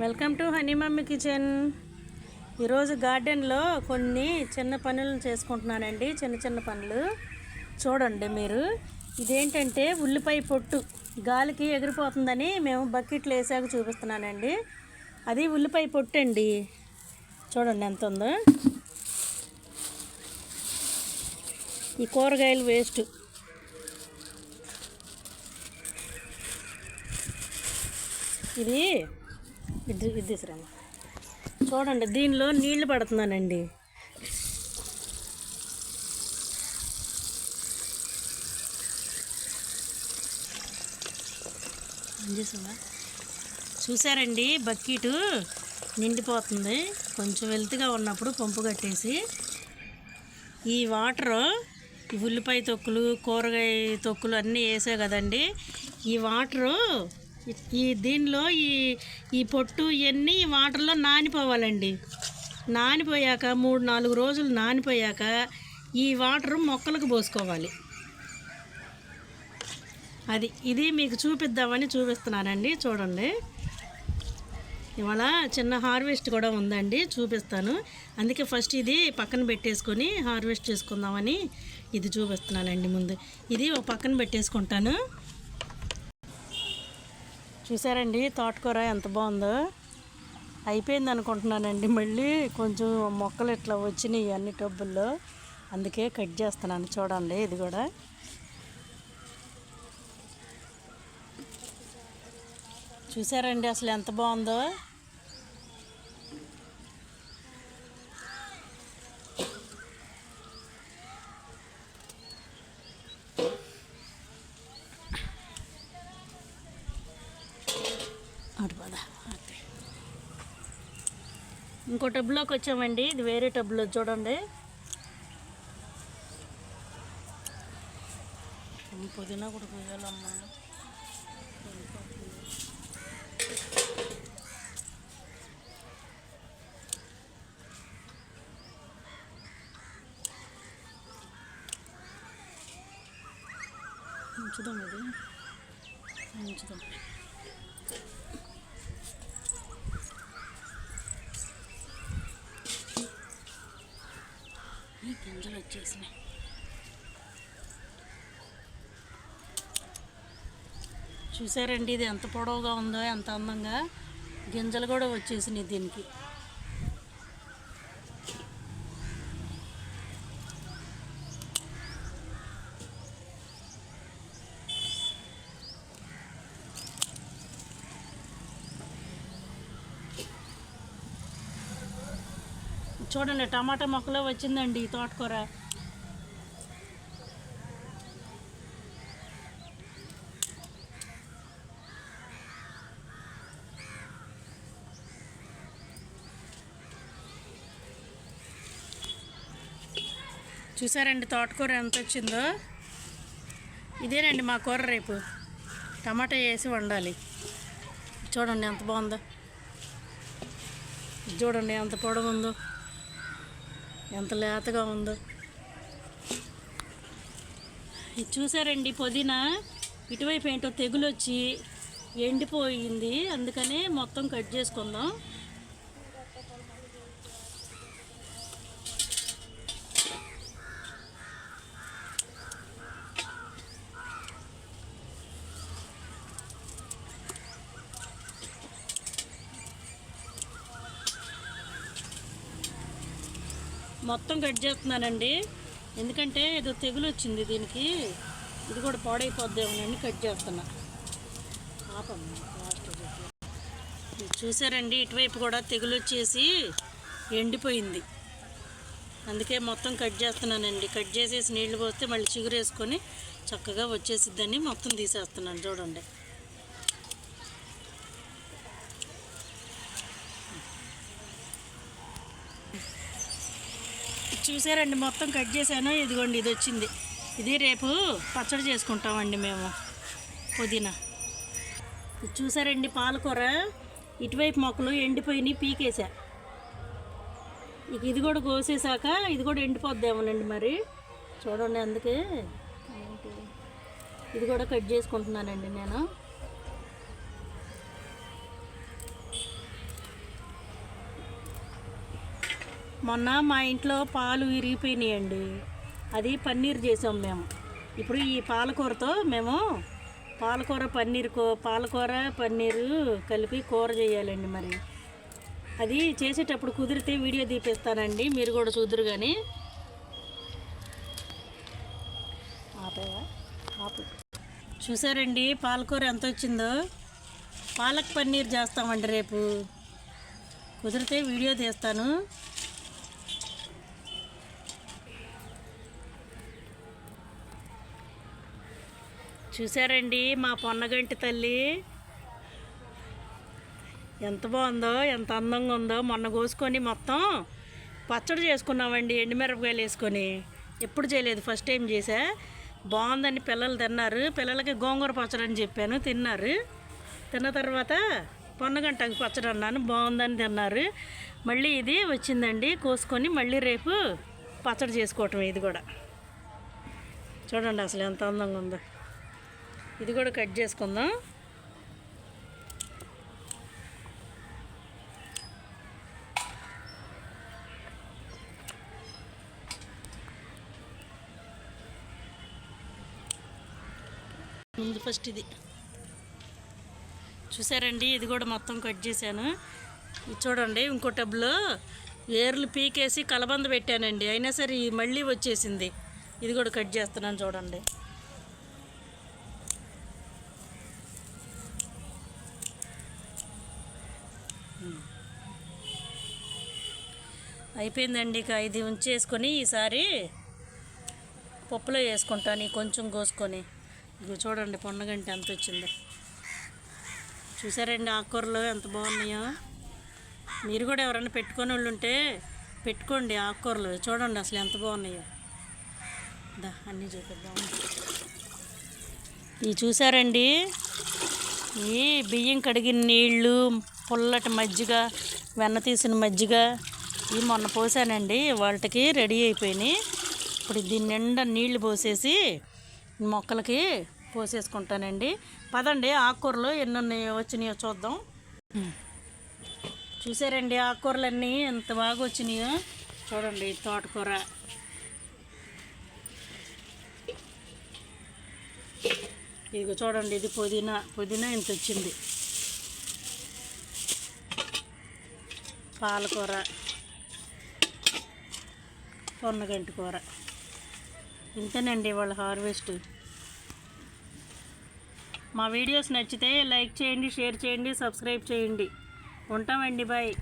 Welcome to honey mummy kitchen. ఈరోజు గార్డెన్లో కొన్ని చిన్న పనులు చేసుకుంటున్నానండి. చిన్న చిన్న పనులు. చూడండి మీరు. ఇదేంటంటే ఉల్లిపాయ పొట్టు. గాలికి ఎగిరిపోతుందని మేము బకెట్లు వేసాక చూపిస్తున్నానండి. అది ఉల్లిపాయ పొట్టు అండి చూడండి ఎంత ఉందో. ఈ కూరగాయలు వేస్ట్. ఇది ఇది ఇది తీసుకురామ్మా చూడండి దీనిలో నీళ్ళు పడుతున్నానండి. చేసావా చూసారండి బక్కీటు నిండిపోతుంది. కొంచెం వెల్త్గా ఉన్నప్పుడు పంపు కట్టేసి ఈ వాటరు ఈ ఉల్లిపాయ తొక్కులు కూరగాయ తొక్కులు అన్నీ వేసా కదండి ఈ వాటరు ఈ దీనిలో ఈ ఈ పొట్టు ఇవన్నీ వాటర్లో నానిపోవాలండి. నానిపోయాక మూడు నాలుగు రోజులు నానిపోయాక ఈ వాటర్ మొక్కలకు పోసుకోవాలి. అది ఇది మీకు చూపిద్దామని చూపిస్తున్నానండి. చూడండి. ఇవాళ చిన్న హార్వెస్ట్ కూడా ఉందండి. చూపిస్తాను. అందుకే ఫస్ట్ ఇది పక్కన పెట్టేసుకొని హార్వెస్ట్ చేసుకుందామని ఇది చూపిస్తున్నానండి ముందు. ఇది ఒక పక్కన పెట్టేసుకుంటాను. చూసారండి తోటకూర ఎంత బాగుందో? అయిపోయింది అనుకుంటున్నానండి. మళ్ళీ కొంచెం మొక్కలు ఇట్లా వచ్చినాయి అన్ని టబ్బుల్లో. అందుకే కట్ చేస్తున్నాను చూడండి ఇది కూడా. చూసారండి అసలు ఎంత బాగుందో? ఇంకో టబ్లోకి వచ్చామండి. ఇది వేరే టబ్లో చూడండి. పుదీనా కూడా పోయాలమ్మా ఉంచుదాం ఇది. ఉంచుదాం ఈ గింజలు వచ్చేసినాయి చూసారండి ఇది ఎంత పొడవుగా ఉందో ఎంత అందంగా గింజలు కూడా వచ్చేసినాయి దీనికి. చూడండి టమాటా మొక్కలో వచ్చిందండి ఈ తోటకూర. చూసారండి తోటకూర ఎంత వచ్చిందో? ఇదేనండి మా కూర రేపు. టమాటా వేసి వండాలి. చూడండి ఎంత బాగుందో. చూడండి ఎంత పొడవు ఉందో ఎంత లేతగా ఉందో. ఇది చూసారండి పుదీనా? ఇటువైపు ఏంటో తెగులు వచ్చి ఎండిపోయింది. అందుకనే మొత్తం కట్ చేసుకుందాం. మొత్తం కట్ చేస్తున్నానండి. ఎందుకంటే ఏదో తెగులు వచ్చింది దీనికి. ఇది కూడా పాడైపోద్దేమోనని కట్ చేస్తున్నా. ఆపమ్మా లాస్ట్ చూసారండి ఇటువైపు కూడా తెగులు వచ్చేసి ఎండిపోయింది. అందుకే మొత్తం కట్ చేస్తున్నానండి. కట్ చేసేసి నీళ్ళు పోస్తే మళ్ళీ చిగురేసుకొని చక్కగా వచ్చేసిద్దని మొత్తం తీసేస్తున్నాను చూడండి. చూసారండి మొత్తం కట్ చేశాను. ఇదిగోండి ఇది వచ్చింది. ఇది రేపు పచ్చడి చేసుకుంటామండి మేము పుదీనా. ఇది చూసారండి పాలకూర. ఇటువైపు మొక్కలు ఎండిపోయినాయి పీకేసా ఇక ఇది కూడా కోసేసాక ఇది కూడా ఎండిపోద్దేమోనండి మరి. చూడండి అందుకే. ఇది కూడా కట్ చేసుకుంటున్నానండి నేను. మొన్న మా ఇంట్లో పాలు విరిగిపోయినాయండి. అది పన్నీర్ చేసాం మేము. ఇప్పుడు ఈ పాలకూరతో మేము పాలకూర పన్నీర్ కూ పాలకూర పన్నీరు కలిపి కూర చేయాలండి మరి. అది చేసేటప్పుడు కుదిరితే వీడియో తీపిస్తానండి. మీరు కూడా చూద్దరు కానీ ఆపేవా? ఆపు. చూసారండి పాలకూర ఎంత వచ్చిందో? పాలక్ పన్నీర్ చేస్తామండి రేపు. కుదిరితే వీడియో తీస్తాను. చూసారండి మా పొన్నగంటి తల్లి. ఎంత బాగుందో ఎంత అందంగా ఉందో. మొన్న కోసుకొని మొత్తం పచ్చడి చేసుకున్నామండి ఎండుమిరపకాయలు వేసుకొని. ఎప్పుడు చేయలేదు ఫస్ట్ టైం చేసా బాగుందని పిల్లలు తిన్నారు. పిల్లలకి గోంగూర పచ్చడి అని చెప్పాను తిన్నారు. తిన్న తర్వాత పొన్నగంటకి పచ్చడి అన్నాను బాగుందని తిన్నారు. మళ్ళీ ఇది వచ్చిందండి కోసుకొని మళ్ళీ రేపు పచ్చడి చేసుకోవటం ఇది కూడా. చూడండి అసలు ఎంత అందంగా ఉందో. ఇది కూడా కట్ చేసుకుందాం. ముందు ఫస్ట్ ఇది. చూసారండి? ఇది కూడా మొత్తం కట్ చేశాను. ఇది చూడండి ఇంకో టబ్లో ఏర్లు పీకేసి కలబంద పెట్టానండి. అయినా సరే మళ్ళీ వచ్చేసింది. ఇది కూడా కట్ చేస్తున్నాను చూడండి. అయిపోయిందండి ఇక ఇది ఉంచేసుకొని ఈసారి పప్పులో వేసుకుంటాను కొంచెం కోసుకొని. ఇదిగో చూడండి పొన్నగంటి ఎంత వచ్చిందో. చూసారండి ఆకుకూరలు ఎంత బాగున్నాయో? మీరు కూడా ఎవరైనా పెట్టుకొని వాళ్ళు ఉంటే పెట్టుకోండి ఆకుకూరలు. చూడండి అసలు ఎంత బాగున్నాయో. దా అన్నీ చూపిద్దాం. ఇవి చూసారండి? ఈ బియ్యం కడిగిన నీళ్ళు పుల్లటి మజ్జిగ వెన్న తీసిన మజ్జిగ ఇవి మొన్న పోసానండి వాళ్ళకి రెడీ అయిపోయినాయి. ఇప్పుడు దీని నిండా నీళ్ళు పోసేసి మొక్కలకి పోసేసుకుంటానండి. పదండి ఆకుకూరలు ఎన్ని ఉన్నాయో వచ్చినాయో చూద్దాం. చూసారండి ఆకుకూరలన్నీ ఎంత బాగా వచ్చినాయో? చూడండి తోటకూర. ఇదిగో చూడండి ఇది పుదీనా. పుదీనా ఇంత వచ్చింది? పాలకూర. పొన్నగంటి కూర. ఇంతేనండి వాళ్ళ హార్వెస్ట్. మా వీడియోస్ నచ్చితే లైక్ చేయండి షేర్ చేయండి సబ్స్క్రైబ్ చేయండి. ఉంటామండి బాయ్.